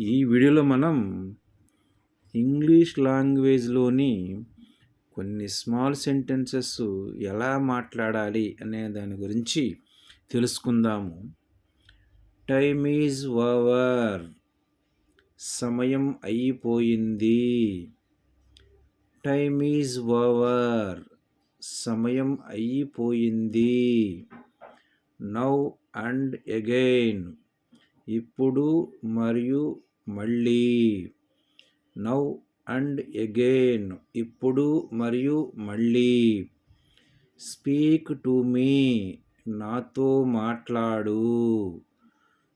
ఈ వీడియోలో మనం ఇంగ్లీష్ లాంగ్వేజ్లోని కొన్ని స్మాల్ సెంటెన్సెస్ ఎలా మాట్లాడాలి అనే దాని గురించి తెలుసుకుందాము. టైమ్ ఈజ్ ఓవర్ సమయం అయిపోయింది. టైమ్ ఈజ్ ఓవర్ సమయం అయిపోయింది. నౌ అండ్ అగైన్ ఇప్పుడు మరియు మళ్ళీ. Now and again. ఇప్పుడు మరియు మళ్ళీ. Speak to me. నాతో మాట్లాడు.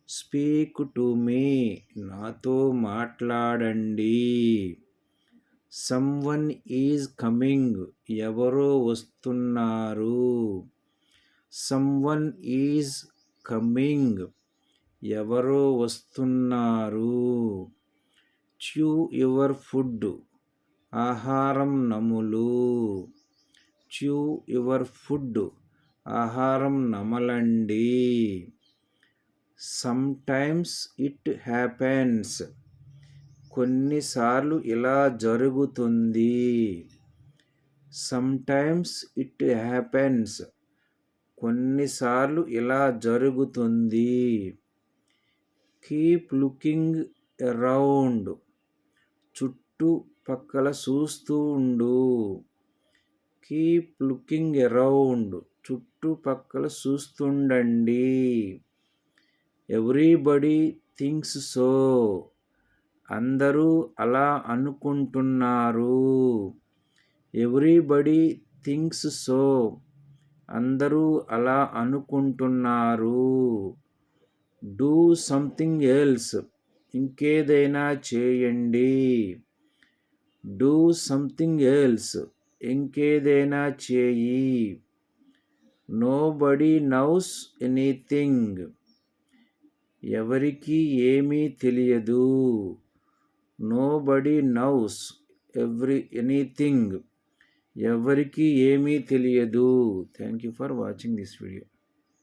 Speak to me. నాతో మాట్లాడండి. Someone is coming. ఎవరో వస్తున్నారు. Someone is coming. ఎవరో వస్తున్నారు. చ్యూ యువర్ ఫుడ్ ఆహారం నములు. చ్యూ యువర్ ఫుడ్ ఆహారం నమలండి. సమ్టైమ్స్ ఇట్ హ్యాపెన్స్ కొన్నిసార్లు ఇలా జరుగుతుంది. సమ్టైమ్స్ ఇట్ హ్యాపెన్స్ కొన్నిసార్లు ఇలా జరుగుతుంది. కీప్ లుకింగ్ అరౌండ్ చుట్టుపక్కల చూస్తూ ఉండు. కీప్ లుకింగ్ అరౌండ్ చుట్టుపక్కల చూస్తుండండి. Everybody thinks so. అందరూ అలా అనుకుంటున్నారు. Everybody thinks so. అందరూ అలా అనుకుంటున్నారు. డూ సంథింగ్ ఎల్స్ ఇంకేదైనా చేయండి. డూ సంథింగ్ ఎల్స్ ఇంకేదైనా చేయి. నో బడీ నౌస్ ఎనీథింగ్ ఎవరికి ఏమీ తెలియదు. Nobody knows every anything ఎవరికి ఏమీ తెలియదు. Thank you for watching this video